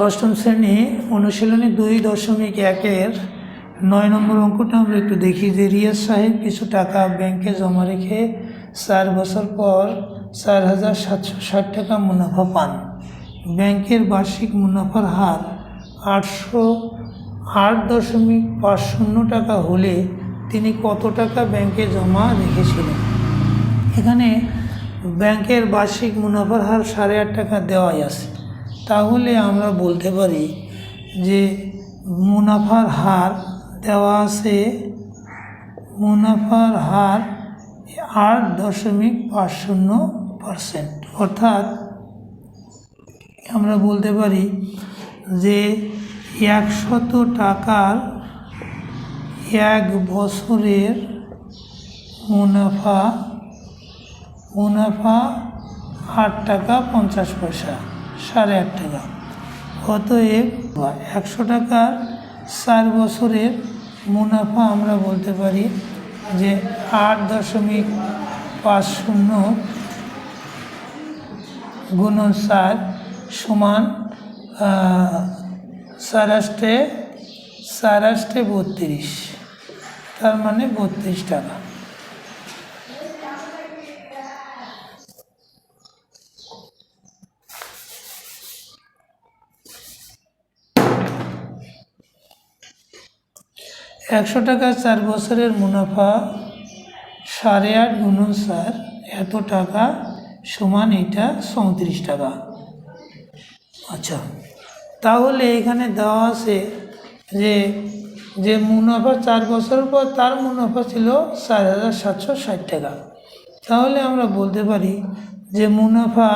অষ্টম শ্রেণি অনুশীলনী দুই দশমিক একের নয় নম্বর অঙ্কটা আমরা একটু দেখি যে রিয়াজ সাহেব কিছু টাকা ব্যাংকে জমা রেখে চার বছর পর চার হাজার সাতশো ষাট টাকা মুনাফা পান। ব্যাংকের বার্ষিক মুনাফার হার আটশো আট দশমিক পাঁচ শূন্য টাকা হলে তিনি কত টাকা ব্যাংকে জমা রেখেছিলেন? এখানে ব্যাংকের বার্ষিক মুনাফার হার সাড়ে আট টাকা দেওয়াই আছে। তাহলে আমরা বলতে পারি যে মুনাফার হার দেওয়া আছে মুনাফার হার আট দশমিক পাঁচ শূন্য পারসেন্ট। অর্থাৎ আমরা বলতে পারি যে একশত টাকার এক বছরের মুনাফা মুনাফা আট টাকা পঞ্চাশ পয়সা। সাড়ে আট টাকা। অতএব একশো টাকার চার বছরের মুনাফা আমরা বলতে পারি যে আট দশমিক পাঁচ শূন্য গুণন চার সমান সারাষ্টে সারাষ্টে বত্রিশ। তার মানে বত্রিশ টাকা। একশো টাকা চার বছরের মুনাফা, সাড়ে আট গুণন চার এত টাকা সমান এটা চৌত্রিশ টাকা। আচ্ছা তাহলে এখানে দেওয়া আছে যে যে মুনাফা চার বছর পর তার মুনাফা ছিল চার হাজার সাতশো ষাট টাকা। তাহলে আমরা বলতে পারি যে মুনাফা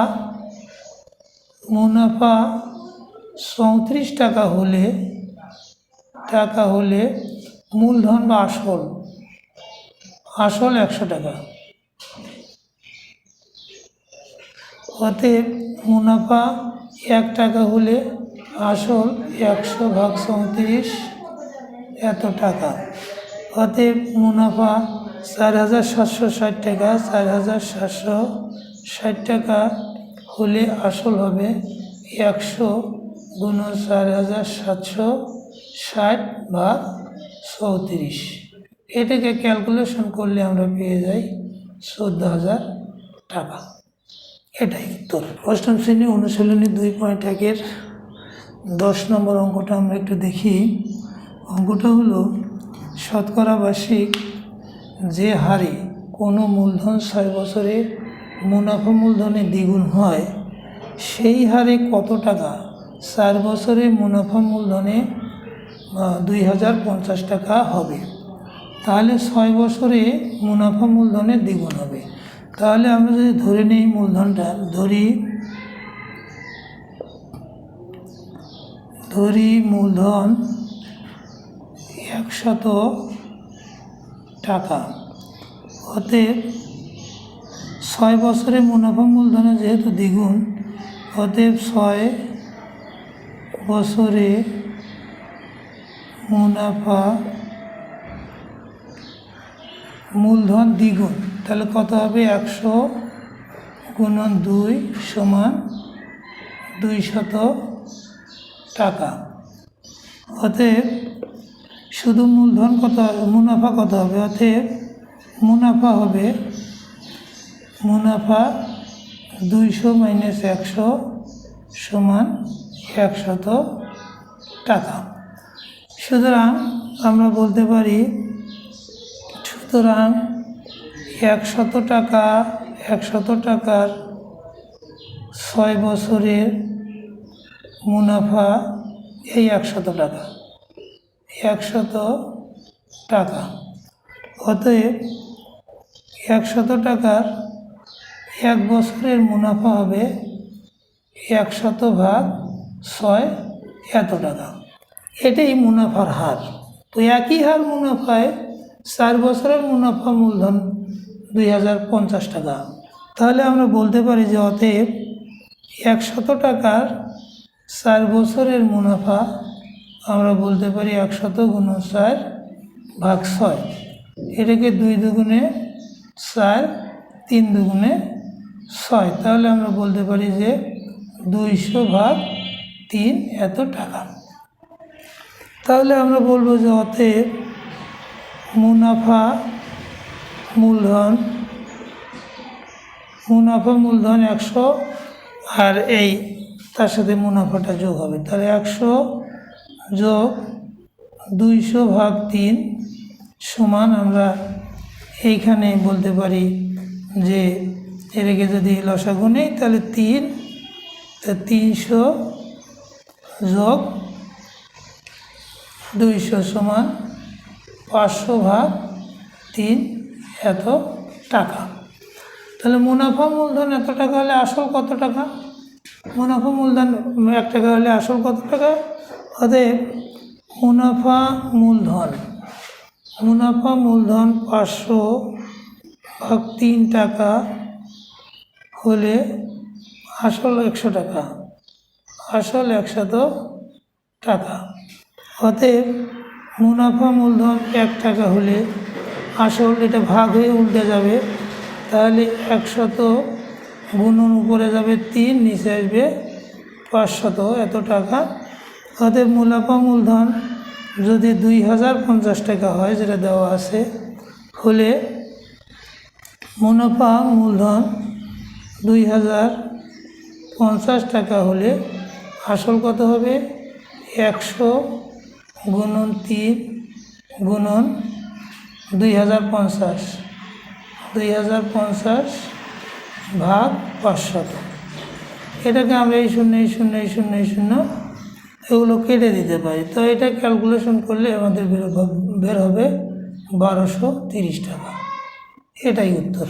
মুনাফা চৌত্রিশ টাকা হলে টাকা হলে মূলধন বা আসল? আসল একশো টাকা। অতএব মুনাফা এক টাকা হলে আসল একশো ভাগ চৌত্রিশ এত টাকা। অতএব মুনাফা চার হাজার সাতশো ষাট টাকা, চার হাজার সাতশো ষাট টাকা হলে আসল হবে একশো গুণ চার হাজার সাতশো ষাট ভাগ চৌত্রিশ এটাকে ক্যালকুলেশন করলে আমরা পেয়ে যাই চোদ্দ হাজার টাকা। এটাই উত্তর। অষ্টম শ্রেণি অনুশীলনী দুই পয়েন্ট একের দশ নম্বর অঙ্কটা আমরা একটু দেখি। অঙ্কটা হলো, শতকরা বার্ষিক যে হারে কোনো মূলধন ছয় বছরে মুনাফা মূলধনে দ্বিগুণ হয়, সেই হারে কত টাকা? চার বছরে মুনাফা মূলধনে দুই হাজার পঞ্চাশ টাকা হবে। তাহলে ছয় বছরে মুনাফা মূলধনের দ্বিগুণ হবে। তাহলে আমরা যদি ধরে নিই মূলধনটা, ধরি ধরি মূলধন একশত টাকা। অতএব ছয় বছরে মুনাফা মূলধনে যেহেতু দ্বিগুণ, অতএব ছয় বছরে মুনাফা মূলধন দ্বিগুণ, তাহলে কত হবে? একশো গুণন দুই সমান দুই শত টাকা। অতএব শুধু মূলধন কত মুনাফা কত হবে? অতএব মুনাফা হবে, মুনাফা দুইশো মাইনাস একশো সমান একশত টাকা। সুতরাং আমরা বলতে পারি, সুতরাং একশত টাকা, একশত টাকার ছয় বছরের মুনাফা এই একশত টাকা। একশত টাকা। অতএব একশত টাকার এক বছরের মুনাফা হবে একশত ভাগ ছয় এত টাকা। এটাই মুনাফার হার। তো একই হার মুনাফায় চার বছরের মুনাফা মূলধন দুই হাজার পঞ্চাশ টাকা। তাহলে আমরা বলতে পারি যে অতএব একশত টাকার চার বছরের মুনাফা আমরা বলতে পারি একশত গুণ চার ভাগ ছয়। এটাকে দুই দুগুণে চার তিন দুগুণে ছয়। তাহলে আমরা বলতে পারি যে দুইশো ভাগ তিন এত টাকা। তাহলে আমরা বলব যে অতএব মুনাফা মূলধন মুনাফা মূলধন একশো আর এই, তার সাথে মুনাফাটা যোগ হবে। তাহলে একশো যোগ দুইশো ভাগ তিন সমান আমরা এইখানে বলতে পারি যে এটাকে যদি লসাগু নেই, তাহলে তিন, তা তিনশো যোগ দুইশো সমান পাঁচশো ভাগ তিন এত টাকা। তাহলে মুনাফা মূলধন এত টাকা হলে আসল কত টাকা? মুনাফা মূলধন এক টাকা হলে আসল কত টাকা? অতএব মুনাফা মূলধন মুনাফা মূলধন পাঁচশো ভাগ তিন টাকা হলে আসল একশো টাকা, আসল একশত টাকা। অতএব মুনাফা মূলধন এক টাকা হলে আসল এটা ভাগ হয়ে উল্টে যাবে, তাহলে একশত গুণন উপরে যাবে তিন, নিচে আসবে পাঁচশত, এত টাকা। অতএব মুনাফা মূলধন যদি দুই হাজার পঞ্চাশ টাকা হয়, যেটা দেওয়া আছে, হলে মুনাফা মূলধন দুই হাজার পঞ্চাশ টাকা হলে আসল কত হবে? একশো গুণন তিন, গুণন দুই হাজার পঞ্চাশ, দুই হাজার পঞ্চাশ ভাগ পাঁচশত এটাকে আমরা এই শূন্য এই শূন্য এই শূন্য এই শূন্য এগুলো কেটে দিতে পারি। তো এটা ক্যালকুলেশন করলে আমাদের বের বের হবে বারোশো তিরিশ টাকা। এটাই উত্তর।